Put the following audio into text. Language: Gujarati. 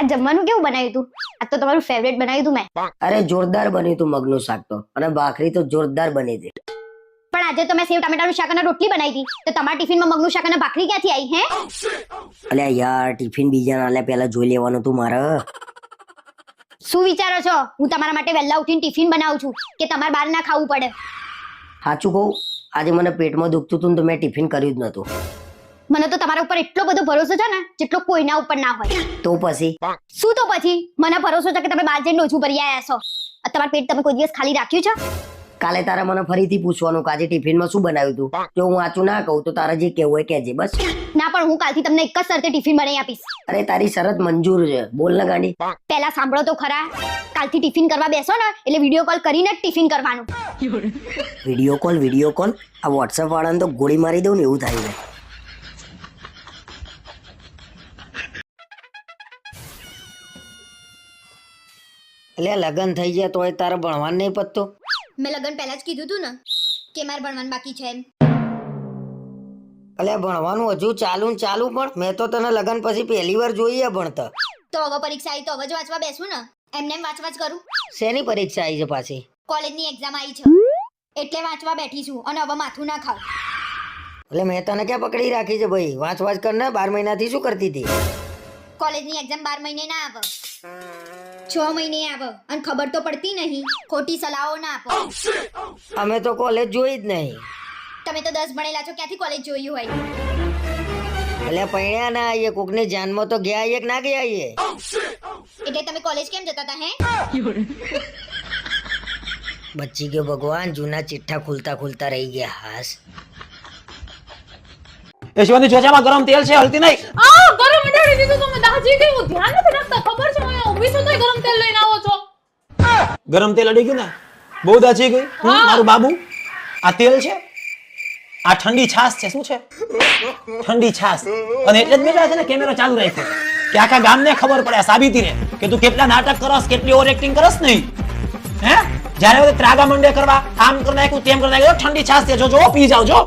આ જમવાનું કેવું બનાવ્યું તું? આ તો તમારું ફેવરેટ બનાવ્યું તું મેં. અરે જોરદાર બન્યું તું મગનું શાક તો. અને ભાખરી તો જોરદાર બની હતી. પણ આજે તો મેં સેવ ટામેટાનું શાક અને રોટલી બનાવી હતી. તો તમારા ટિફિનમાં મગનું શાક અને ભાખરી ક્યાંથી આવી હે? અલ્યા યાર ટિફિન બીજા ના લે પહેલા જોઈ લેવાનું તું મારે. શું વિચારો છો? હું તમારા માટે વહેલા ઉઠીને ટિફિન બનાવું છું કે તમારે બહાર ના ખાવું પડે? સાચું કહું આજે મને પેટમાં દુખતું હતું ને તો મેં ટિફિન કર્યું જ નતું મને તો તમારા ઉપર એટલો બધો ભરોસો છે ને જેટલો કોઈના ઉપર ના હોય. તો પછી? શું તો પછી? મને ભરોસો છે કે તમે બહાર જઈને ઓછું ભરી આવ્યા છો. તમારું પેટ તમે કોઈ દિવસ ખાલી રાખ્યું છે? કાલે તારે મને ફરીથી પૂછવાનું કાજે ટિફિનમાં શું બનાવ્યું તું? જો હું આચું ના કહું તો તારે જે કહેવું હોય કહેજે બસ. ના પણ હું કાલથી તમને એક જ શરતે ટિફિન બનાવી આપીશ. અરે તારી શરત મંજૂર છે. બોલ ને ગાંડી. પહેલા સાંભળો તો ખરા. કાલથી ટિફિન કરવા બેસો ને એટલે વીડિયો કોલ કરીને જ ટિફિન કરવાનું. વીડિયો કોલ વીડિયો કોલ આ વોટ્સઅપ વાળાને તો ગોળી મારી દઉં ને એવું થાય છે. એટલે લગન થઈ ગયા તોય તારે ભણવાનું નહીં પતતું. મેં લગન પહેલા જ કીધું તું ને કે મારે ભણવાનું બાકી છે એમ. એટલે ભણવાનું હજુ ચાલુ ને ચાલુ પણ મેં તો તને લગન પછી પહેલી વાર જોઈએ ભણતર તો હવે પરીક્ષા આવી તો હવે જ વાંચવા બેસું ને. એમને એમ વાંચવા જ કરું. શેની પરીક્ષા આવી છે પાછી? કોલેજની એક્ઝામ આવી છે. એટલે વાંચવા બેઠી છું અને હવે માથું ના ખાવ. એટલે મેં તને ક્યાં પકડી રાખી છે ભાઈ? વાંચ વાંચ કર ને બાર મહિનાથી શું કરતી હતી? કોલેજની એક્ઝામ બાર મહિને ના આવે. છ મહિને આવો અને ખબર તો પડતી નહીં. ખોટી સલાહો ના આપો. અમે તો કોલેજ જોઈ જ નહીં. તમે તો દસ ભણેલા છો ક્યાંથી કોલેજ જોયું હોય? એટલે પૈણ્યા ના આવીએ કોકની જાનમાં તો ગયા આવીએ કે ના ગયા આવીએ એટલે તમે કોલેજ કેમ જતા હતા હે? બચી ગયો ભગવાન જૂના ચિઠ્ઠા ખુલતા ખુલતા રહી ગયા હાસ. એ શિવાની ચોચામાં ગરમ તેલ છે હલતી નહીં. આ ગરમ ડાળી દીધું તમે દાજી ગયું ધ્યાન નથી ગરમ તેલ અડી ગયું ને બહુ દાચી ગઈ. મારું બાબુ? આ તેલ છે? આ ઠંડી છાશ છે શું છે? ઠંડી છાશ. અને એટલે જ બેઠા છે ને કેમેરો ચાલુ રાખ્યો. કે આખા ગામને ખબર પડે સાબિતી રે કે તું કેટલા નાટક કરસ કેટલી ઓવર એક્ટિંગ કરસ નહીં. હે? જ્યારે ત્રાગા મંડે કરવા આમ કરી નાખ્યું તેમ કરી નાખ્યું ઠંડી છાશ છે. જો જો પી જાવ જો.